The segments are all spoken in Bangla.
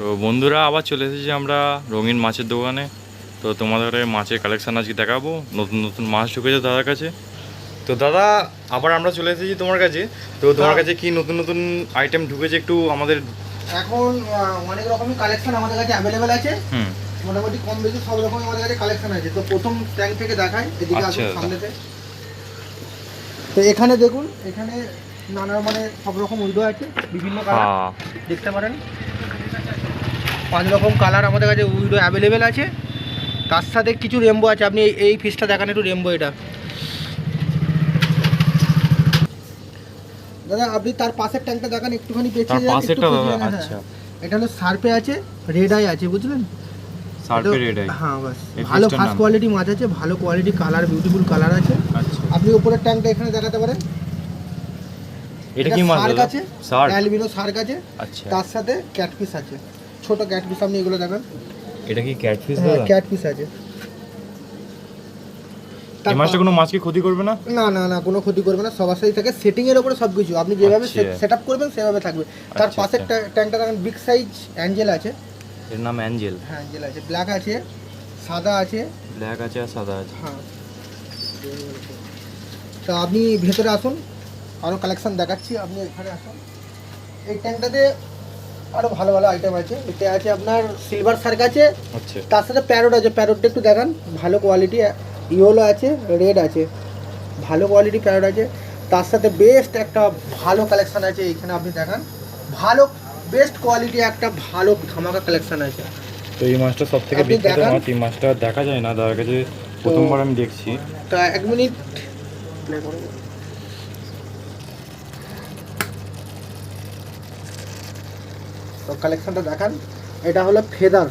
তো বন্ধুরা আবার চলে এসেছি আমরা রঙিন মাছের দোকানে। তো তোমাদের মাছের কালেকশান আজকে দেখাবো। নতুন নতুন মাছ ঢুকেছে দাদার কাছে। তো দাদা আবার আমরা চলে এসেছি তোমার কাছে। তো তোমার। কাছে কি নতুন নতুন আইটেম ঢুকেছে একটু আমাদের? এখন অনেক রকমের কালেকশন আমাদের কাছে অ্যাভেলেবেল আছে। হুম। মোটামুটি কম বেশি সব রকম আমাদের কাছে কালেকশন আছে। তো প্রথম ট্যাঙ্ক থেকে দেখাই এদিকে আসুন আচ্ছা। সামনেতে। তো এখানে দেখুন এখানে নানা মানে সব রকম উইডো আছে বিভিন্ন কালার। হ্যাঁ। দেখতে পারেন। পাঁচ রকম কালার আমাদের কাছে উইডো অ্যাভেলেবেল আছে। তার সাথে কিছু রেমবো আছে আপনি এই- ফিসটা দেখান একটু রেমবো এটা। দাদা আপনি তার পাশের ট্যাঙ্কটা দেখান একটুখানি। আচ্ছা। এটা হলো সার্পে আছে রেড আই আছে বুঝলেন? এটাই হ্যাঁ বাস। ভালো fish ফার্স্ট কোয়ালিটি মাছ আছে ভালো কোয়ালিটি কালার বিউটিফুল কালার আছে। আচ্ছা। আপনি উপরের ট্যাঙ্কটা এখানে দেখাতে পারেন? এটা কি মাছ আছে অ্যালবিনো আচ্ছা। তার সাথে আছে। ছোট ক্যাটফিস আপনি এগুলো দেখেন। এটা কি ক্যাটফিশ হ্যাঁ ক্যাটফিস আছে। এই মাছটা পা- কোনো মাছকে ক্ষতি করবে না? না না না কোনো ক্ষতি করবে না সবার সাথে থাকে। সেটিং এর উপরে সব কিছু আপনি যেভাবে আচ্ছা। সেট আপ করবেন সেভাবে থাকবে। তার আচ্ছা, পাশের আচ্ছা। ট্যাঙ্কটা দেখেন বিগ সাইজ অ্যাঞ্জেল আছে। এর নাম অ্যাঞ্জেল হ্যাঁ অ্যাঞ্জেল আছে। ব্ল্যাক আছে সাদা আছে। ব্ল্যাক আছে আর সাদা আছে। হ্যাঁ। তা আপনি ভেতরে আসুন। আরও কালেকশন দেখাচ্ছি আপনি এখানে আসুন। এই ট্যাঙ্কটাতে আরও ভালো ভালো আইটেম আছে। এতে আছে আপনার সিলভার সার্ক আছে। আচ্ছা। তার সাথে প্যারোট আছে। প্যারোটটা একটু দেখান। ভালো কোয়ালিটি ইয়েলো আছে রেড আছে। ভালো কোয়ালিটি প্যারোট আছে। তার সাথে বেস্ট একটা ভালো কালেকশন আছে এখানে আপনি দেখান। ভালো বেস্ট কোয়ালিটি একটা ভালো ধামাকা কালেকশন আছে। তো এই মাছটা সব থেকে বিখ্যাত দেখান। মাছ। এই মাছটা দেখা যায় না। দাদার কাছে প্রথমবার আমি দেখছি। তা এক মিনিট তো কালেকশনটা দেখান। এটা হলো ফেদার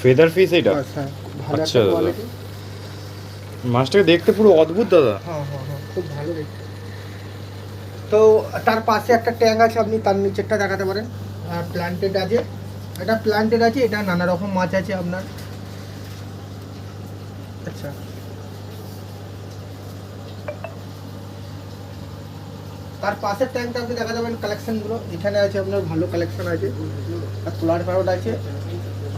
ফেদার ফিশ এটা ভালো আচ্ছা একটা। কোয়ালিটি মাছটাকে দেখতে পুরো অদ্ভুত দাদা। হ্যাঁ হ্যাঁ হ্যাঁ খুব ভালো দেখতে। তো তার পাশে একটা ট্যাঙ্ক আছে আপনি তার নিচেরটা দেখাতে পারেন। প্ল্যান্টেড আছে। এটা প্ল্যান্টেড আছে এটা নানা রকম মাছ আছে আপনার। আচ্ছা। তার পাশের ট্যাঙ্কটা আপনি দেখাতে পারেন কালেকশনগুলো এখানে আছে আপনার ভালো কালেকশন আছে আর পোলার প্যারোট আছে।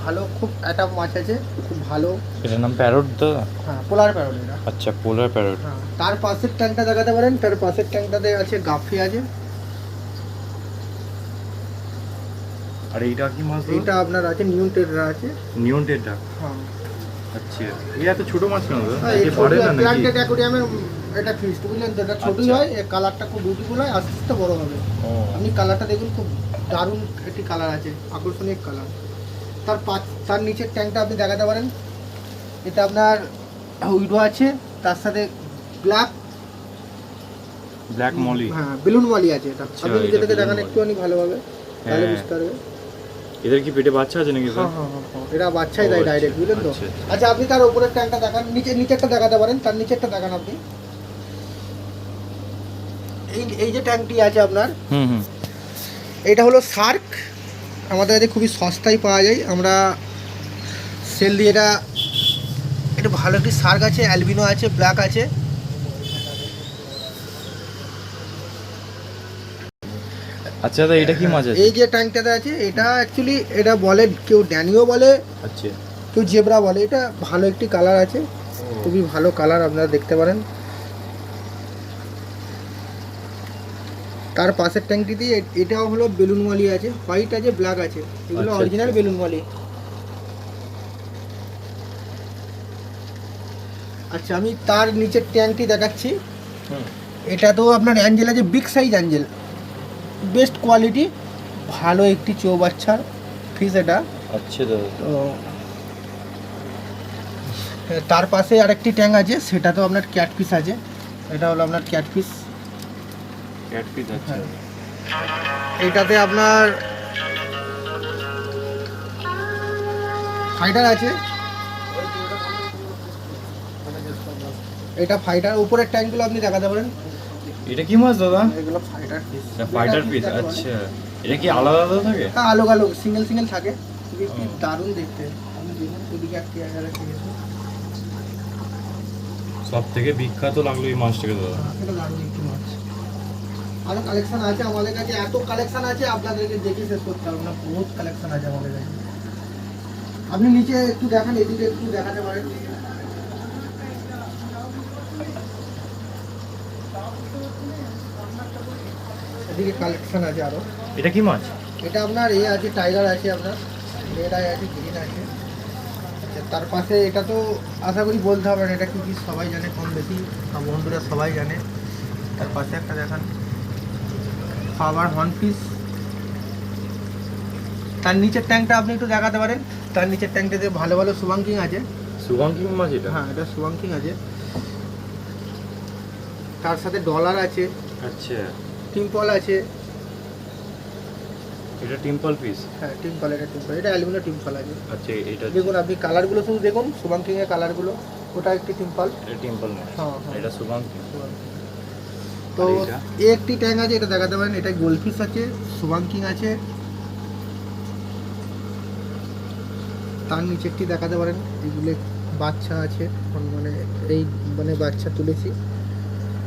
ভালো খুব একটা মাছ আছে খুব ভালো। এটার নাম প্যারট দাদা হ্যাঁ পোলার প্যারোট এটা। আচ্ছা পোলার প্যারট হ্যাঁ, তার পাশের ট্যাঙ্কটা দেখাতে পারেন তার পাশের ট্যাঙ্কটাতে আছে গাফি আছে। আর এইটা কি মাছ এইটা আপনার আছে নিউ টেডরা আছে। নিয়ন টেডা হ্যাঁ। আচ্ছা এটা তো ছোট মাছ এই একে পারে না নাকি? প্ল্যান্টেড অ্যাকোরিয়ামে এটা ফিস্ট বুঝলেন তো? এটা ছোটই আচ্ছা। হয় এর কালারটা খুব বিউটিফুল হয় আস্তে আস্তে বড় হবে। আপনি কালারটা দেখুন খুব দারুণ একটি কালার আছে আকর্ষণীয় কালার তার পাঁচ তার নিচের ট্যাঙ্কটা আপনি দেখাতে পারেন। এটা আপনার উইডো আছে তার সাথে ব্ল্যাক ব্ল্যাক মলি হ্যাঁ বেলুন মালি আছে এটা। আচ্ছা, আপনি নিজে থেকে দেখান। একটুখানি ভালোভাবে তাহলে হ্যাঁ। বুঝতে পারবে এদের কি পেটে বাচ্চা আছে নাকি স্যার? হ্যাঁ, হ্যাঁ, হ্যাঁ, হ্যাঁ। এরা বাচ্চাই দেয় আচ্ছা, ডাইরেক্ট বুঝলেন তো? আচ্ছা, আচ্ছা। আচ্ছা আপনি তার উপরের ট্যাঙ্কটা দেখান নিচে নিচেরটা দেখাতে পারেন তার নিচেরটা দেখান আপনি। এই যে ট্যাঙ্কটি আছে আপনার হুম হুম। এটা হলো শার্ক আমাদের কাছে খুবই সস্তায় পাওয়া যায়। আমরা সেল দিয়ে এটা এটা ভালো একটি শার্ক আছে অ্যালবিনো আছে ব্ল্যাক আছে। আচ্ছা দাদা এটা কি মাছ আছে? এই যে ট্যাঙ্কটাতে আছে এটা অ্যাকচুয়ালি এটা বলে কেউ ড্যানিও বলে আচ্ছা। কেউ জেব্রা বলে। এটা ভালো একটি কালার আছে। খুবই ভালো কালার আপনারা দেখতে পারেন। তার পাশের ট্যাঙ্কটিতে এ- এটাও হলো বেলুন মালি আছে হোয়াইট আছে ব্ল্যাক আছে। এগুলো আচ্ছা, অরিজিনাল আচ্ছা। বেলুন মালি আচ্ছা আমি তার নিচের ট্যাঙ্কটি দেখাচ্ছি। এটা তো আপনার অ্যাঞ্জেল আছে big size angel. Best quality ভালো একটি চৌবাচ্চার ফিস এটা। আচ্ছা তো তার পাশে আরেকটি ট্যাঙ্ক আছে সেটা তো আপনার ক্যাট পিস আছে। এটা হলো আপনার ক্যাট ক্যাট ফিশ আচ্ছা আপনার ফাইটার আছে। এটা ফাইটার উপরের ট্যাঙ্কগুলো আপনি দেখাতে পারেন। এটা কি মাছ দাদা? এগুলো ফাইটার পিস ফাইটার পিস আচ্ছা। এটা কি আলাদা আলাদা থাকে? হ্যাঁ আলো আলো সিঙ্গেল সিঙ্গেল থাকে। ও। দারুণ দেখতে। আপনি দেখুন ওদিকে একটি জায়গা রেখে সব থেকে বিখ্যাত লাগল এই মাছটাকে দাদা। এটা দারুণ একটি মাছ। আরও কালেকশন আছে আমাদের কাছে এত কালেকশন আছে আপনাদেরকে দেখে শেষ করতে পারব না বহুত কালেকশন আছে আমাদের কাছে। আপনি নিচে একটু দেখান এদিকে একটু দেখাতে পারেন। এদিকে কালেকশন আছে আরও। এটা কি মাছ? এটা আপনার এ আছে টাইগার আছে আপনার রেড আই আছে গ্রিন আছে। আচ্ছা, তার পাশে এটা তো আশা করি বলতে হবে না এটা কি কি সবাই জানে কম বেশি বন্ধুরা সবাই জানে। তার পাশে একটা দেখান। খাবার হর্ন পিস তার নিচের ট্যাঙ্কটা আপনি একটু দেখাতে পারেন। তার নিচের ট্যাঙ্কটাতে ভালো ভালো সুবাঙ্কিং আছে। সুগাঙ্কি মাছ এটা? হ্যাঁ এটা সুবাঙ্কিং আছে। তার সাথে ডলার আছে। আচ্ছা। টিম্পল আছে। এটা টিম্পল পিস হ্যাঁ টিম্পল এটা টিম্পল এটা অ্যালুমিনিয়াম টিম্পল আছে। আচ্ছা এটা দেখুন আপনি কালারগুলো শুধু দেখুন শুভাঙ্কিং এর কালারগুলো ওটা একটি টিম্পল এটা টিম্পল মাছ হ্যাঁ, হ্যাঁ। এটা সুগাঙ্কি তো একটি ট্যাঙ্ক আছে এটা দেখাতে পারেন এটা গোলফিশ আছে শুভাঙ্কিং আছে। তার নিচে একটি দেখাতে পারেন এগুলো বাচ্চা আছে মানে এই মানে বাচ্চা তুলেছি।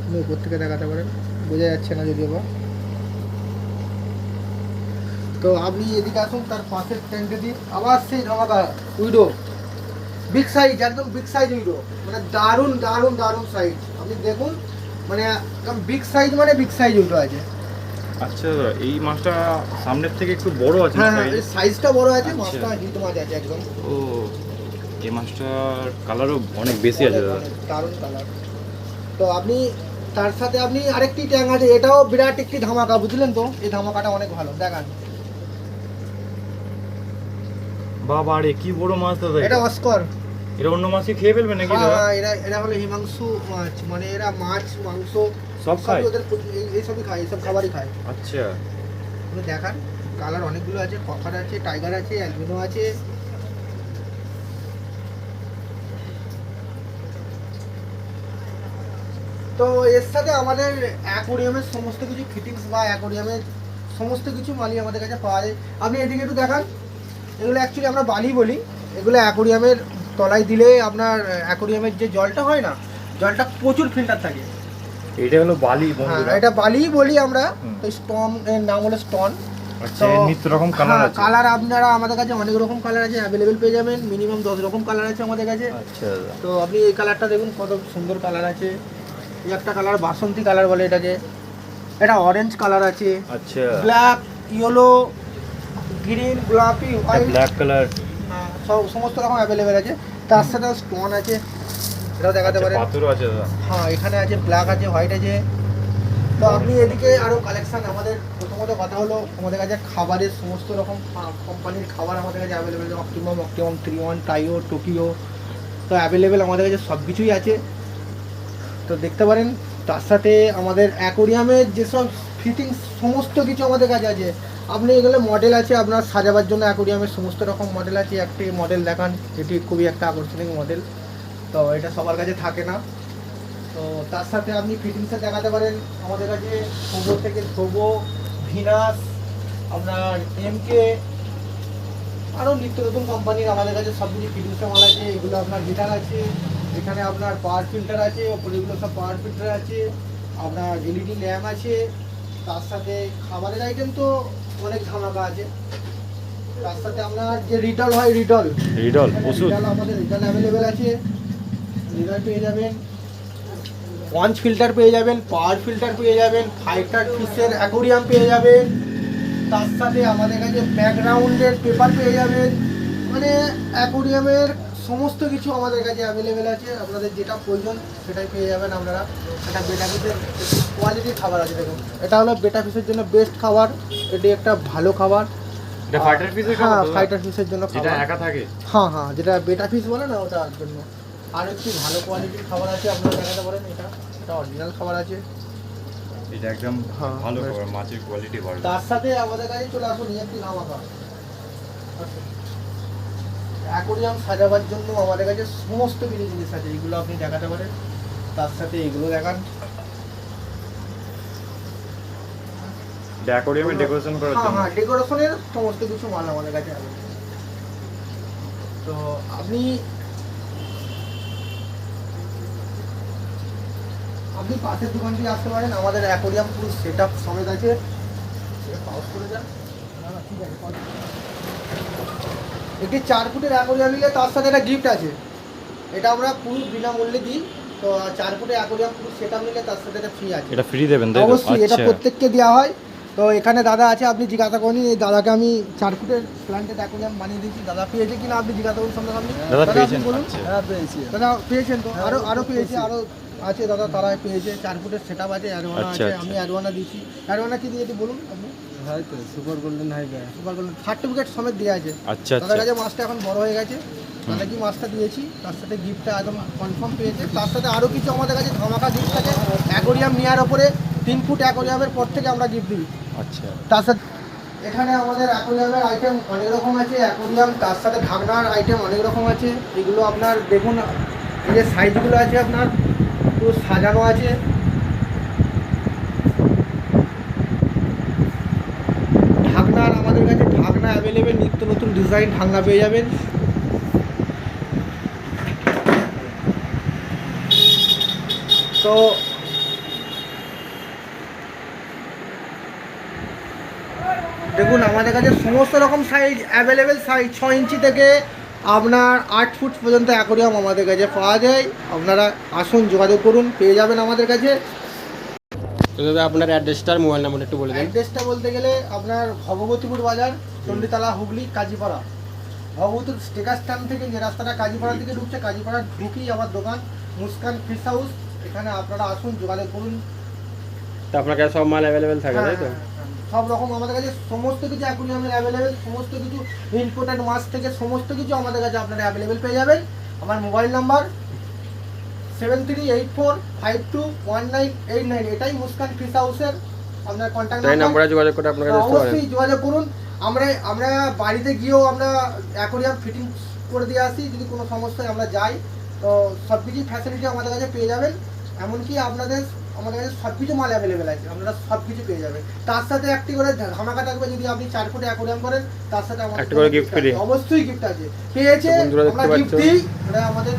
আপনি উপর থেকে দেখাতে পারেন বোঝা যাচ্ছে না যদিও বা। তো আপনি এদিকে আসুন তার পাশের ট্যাঙ্কে দিয়ে। আবার সেই ধামাকা উইডো। বিগ সাইজ একদম বিগ সাইজ উইডো। মানে দারুণ দারুণ দারুণ সাইজ আপনি দেখুন মানে একদম বিগ সাইজ মানে বিগ সাইজ উইডো আছে। আচ্ছা দাদা এই মাছটা সামনের থেকে একটু বড় আছে হ্যাঁ হ্যাঁ? সাইজটা বড় আছে আচ্ছা। মাছটা হিট মাছ আছে একদম। ও এই মাছটার কালারও অনেক বেশি আছে দাদা। দারুণ কালার তো আপনি তার সাথে আপনি আরেকটি ট্যাঙ্ক আছে এটাও বিরাট একটি ধামাকা বুঝলেন তো? এই ধামাকাটা অনেক ভালো দেখান। বাবা রে কি বড় মাছ দাদা এটা? অস্কর। এটা অন্য মাছকে খেয়ে ফেলবে নাকি হ্যাঁ এরা এরা হলো হিমাংশু মাছ মানে এরা মাছ মাংস সব খায়? ওদের এই- এইসবই খায় এইসব খাবারই খায়। আচ্ছা। আপনি দেখান কালার অনেকগুলো আছে কখার আছে টাইগার আছে অ্যালবিনো আছে। তো এর সাথে আমাদের অ্যাকোরিয়ামের সমস্ত কিছু ফিটিংস বা অ্যাকোরিয়ামের সমস্ত কিছু মালই আমাদের কাছে পাওয়া যায়। আপনি এদিকে একটু দেখান। এগুলো অ্যাকচুয়ালি আমরা বালি বলি। এগুলো অ্যাকোরিয়ামের তলায় দিলে আপনার অ্যাকোরিয়ামের যে জলটা হয় না জলটা প্রচুর ফিল্টার থাকে। এটা হলো বালি হ্যাঁ বন্ধুরা এটা বালিই বলি আমরা তো স্টন এর নাম হলো স্টন আচ্ছা এর নিত্য রকম কালার হ্যাঁ, আছে। কালার আপনারা আমাদের কাছে অনেক রকম কালার আছে অ্যাভেলেবেল পেয়ে যাবেন। মিনিমাম দশ রকম কালার আছে আমাদের কাছে। আচ্ছা। তো আপনি এই কালারটা দেখুন কত সুন্দর কালার আছে। এই একটা কালার বাসন্তী কালার বলে এটাকে। এটা অরেঞ্জ কালার আছে। আচ্ছা। ব্ল্যাক ইয়েলো গ্রিন গোলাপি হোয়াইট ব্ল্যাক কালার সব সমস্ত রকম অ্যাভেলেবেল আছে। তার সাথে স্টোন আছে এটাও দেখাতে পারেন। পাথরও আছে দাদা? হ্যাঁ এখানে আছে ব্ল্যাক আছে হোয়াইট আছে। তো আপনি এদিকে আরও কালেকশন আমাদের প্রথমত কথা হলো আমাদের কাছে খাবারের সমস্ত রকম কোম্পানির খাবার আমাদের কাছে available optimum optimum three one Taiyo Tokyo তো অ্যাভেলেবেল আমাদের কাছে সব কিছুই আছে। তো দেখতে পারেন তার সাথে আমাদের অ্যাকোরিয়ামের যেসব ফিটিংস সমস্ত কিছু আমাদের কাছে আছে। আপনি এগুলো মডেল আছে, আপনার সাজাবার জন্য অ্যাকোরিয়ামের সমস্ত রকম মডেল আছে, একটি মডেল দেখান, এটি খুবই একটা আকর্ষণীয় মডেল তো এটা সবার কাছে থাকে না। তো তার সাথে আপনি ফিটিংসে দেখাতে পারেন। আমাদের কাছে সোবো থেকে সোবো ভিনাস আপনার এমকে আরও নিত্য নতুন কোম্পানির আমাদের কাছে সব কিছু ফিটিংসে মাল আছে। এগুলো আপনার হিটার আছে, এখানে আপনার পাওয়ার ফিল্টার আছে, ওপরে এগুলো সব পাওয়ার ফিল্টার আছে। আপনার এলইডি ল্যাম্প আছে। তার সাথে খাবারের আইটেম তো অনেক ধামাকা আছে। সাথে আপনার যে রিটল হয় রিটল। রিডল ওষুধ। রিটাল আমাদের রিটাল অ্যাভেলেবেল আছে। রিটাল পেয়ে যাবেন। পঞ্চ ফিল্টার পেয়ে যাবেন পাওয়ার ফিল্টার পেয়ে যাবেন ফাইটার ফিশের অ্যাকোরিয়াম পেয়ে যাবেন। তার সাথে আমাদের কাছে ব্যাকগ্রাউন্ডের পেপার পেয়ে যাবেন। মানে অ্যাকোরিয়ামের সমস্ত কিছু আমাদের কাছে অ্যাভেলেবেল আছে। আপনাদের যেটা প্রয়োজন সেটাই পেয়ে যাবেন আপনারা। এটা বেটা ফিশের কোয়ালিটির খাবার আছে দেখুন। এটা হলো বেটা ফিশের জন্য বেস্ট খাবার। এটি একটা ভালো খাবার। ফাইটার হ্যাঁ ফাইটার ফিশের জন্য যেটা থাকে? হ্যাঁ হ্যাঁ যেটা বেটা বলে না ওটার জন্য। আর একটি ভালো কোয়ালিটির খাবার আছে আপনারা দেখাতে পারেন। এটা এটা অরিজিনাল খাবার আছে। এটা একদম হ্যাঁ, ভালো খাবার মাছের কোয়ালিটি ভালো। তার সাথে আমাদের কাছে চলে আসুন এই একটি অ্যাকোরিয়াম সাজাবার জন্য আমাদের কাছে সমস্ত কিছু জিনিস আছে এগুলো আপনি দেখাতে পারেন। তার সাথে এগুলো দেখান। অ্যাকোরিয়ামে ডেকোরেশন করার হ্যাঁ জন্য। হ্যাঁ ডেকোরেশনের সমস্ত কিছু মাল আমাদের কাছে আছে তো আপনি আপনি পাশের দোকান দিয়ে আসতে পারেন আমাদের অ্যাকোরিয়াম পুরো সেট আপ সমেত আছে। পাউস করে যান। না, না, ঠিক আছে। একটি চার ফুটের অ্যাকোরিয়াম নিলে তার সাথে একটা গিফট আছে। এটা আমরা পুরো বিনামূল্যে দিই। তো চার ফুটের অ্যাকোরিয়াম পুরো সেট আপ নিলে তার সাথে একটা ফ্রি আছে। এটা ফ্রি দেবেন তাই অবশ্যই এটা আচ্ছা। প্রত্যেককে দেওয়া হয়। তো এখানে দাদা আছে আপনি জিজ্ঞাসা করুন এই দাদাকে আমি চার ফুটের প্ল্যান্টেড অ্যাকোরিয়াম বানিয়ে দিয়েছি। দাদা পেয়েছে কিনা আপনি জিজ্ঞাসা করুন সামনে সামনে দাদা আপনি পেয়েছেন বলুন। আচ্ছা। হ্যাঁ পেয়েছি। দাদা পেয়েছেন তো? হ্যাঁ, আরও আরও পেয়েছি। আরও আছে দাদা তারা পেয়েছে। চার ফুটের সেট আপ আছে অ্যাডওয়ানা আছে আচ্ছা। আমি অ্যাডওয়ানা দিয়েছি। অ্যাডওয়ানা কি দিয়েছি বলুন আপনি? হাই তো সুপার গোল্ডেন হাই গায়ে সুপার গোল্ডেন সার্টিফিকেট সমেত দেওয়া আছে। আচ্ছা দাদার আচ্ছা কাছে মাছটা এখন বড় হয়ে গেছে। দাদা কি মাছটা দিয়েছি? তার সাথে গিফটটা একদম কনফার্ম পেয়েছে। তার সাথে আরও কিছু আমাদের কাছে ধামাকা গিফট থাকে অ্যাকোরিয়াম নেওয়ার ওপরে তিন ফুট অ্যাকোরিয়ামের পর থেকে আমরা গিফট দিই। আচ্ছা। তার সাথে এখানে আমাদের অ্যাকোরিয়ামের আইটেম অনেক রকম আছে। অ্যাকোরিয়াম তার সাথে ঢাকনার আইটেম অনেক রকম আছে। এগুলো আপনার দেখুন যে সাইজগুলো আছে আপনার পুরো সাজানো আছে ঢাকনার আমাদের কাছে ঢাকনা অ্যাভেলেবেল নিত্য নতুন ডিজাইন ঢাকনা পেয়ে যাবেন। তো দেখুন, আমাদের কাছে সমস্ত রকম সাইজ অ্যাভেলেবেল সাইজ ছ ইঞ্চি থেকে আপনার আট ফুট পর্যন্ত অ্যাকোরিয়াম আমাদের কাছে পাওয়া যায়। আপনারা আসুন, যোগাযোগ করুন, পেয়ে যাবেন আমাদের কাছে। তো দাদা আপনার অ্যাড্রেসটা আর মোবাইল নাম্বার একটু বলে দেন। অ্যাড্রেসটা বলতে গেলে আপনার ভগবতীপুর বাজার চণ্ডীতলা হুগলি কাজীপাড়া। ভগবতীর স্টেকার স্ট্যান্ড থেকে যে রাস্তাটা কাজীপাড়ার দিকে ঢুকছে কাজীপাড়া ঢুকেই আমার দোকান মুস্কান ফিশ হাউস এখানে আপনারা আসুন যোগাযোগ করুন। তো আপনার কাছে সব মাল অ্যাভেলেবেল থাকে হ্যাঁ, তাই তো? হ্যাঁ, হ্যাঁ। সব রকম আমাদের কাছে সমস্ত কিছু অ্যাকুরিয়ামের অ্যাভেলেবেল সমস্ত কিছু ইম্পোর্টেন্ট মাছ থেকে সমস্ত কিছু আমাদের কাছে আপনারা অ্যাভেলেবেল পেয়ে যাবেন। আমার mobile number seven three eight four five two one nine eight nine এটাই মুস্কান ফিশ হাউসের আপনার কন্ট্যাক্ট নাম্বারে যোগাযোগ করে আপনার অবশ্যই যোগাযোগ করুন। আমরা আমরা বাড়িতে গিয়েও আমরা অ্যাকোরিয়াম ফিটিং করে দিয়ে আসি। যদি কোনো সমস্যায় আমরা যাই তো সব ফ্যাসিলিটি আমাদের কাছে পেয়ে যাবেন। এমনকি আপনাদের আমাদের কাছে সব কিছু মাল অ্যাভেলেবেল আছে। আপনারা সব কিছু পেয়ে যাবেন। তার সাথে একটি করে ধামাকা থাকবে যদি আপনি চার ফুটে অ্যাকোরিয়াম করেন তার সাথে আমাদের। অবশ্যই গিফট আছে। পেয়েছে আমরা গিফট দিই আমাদের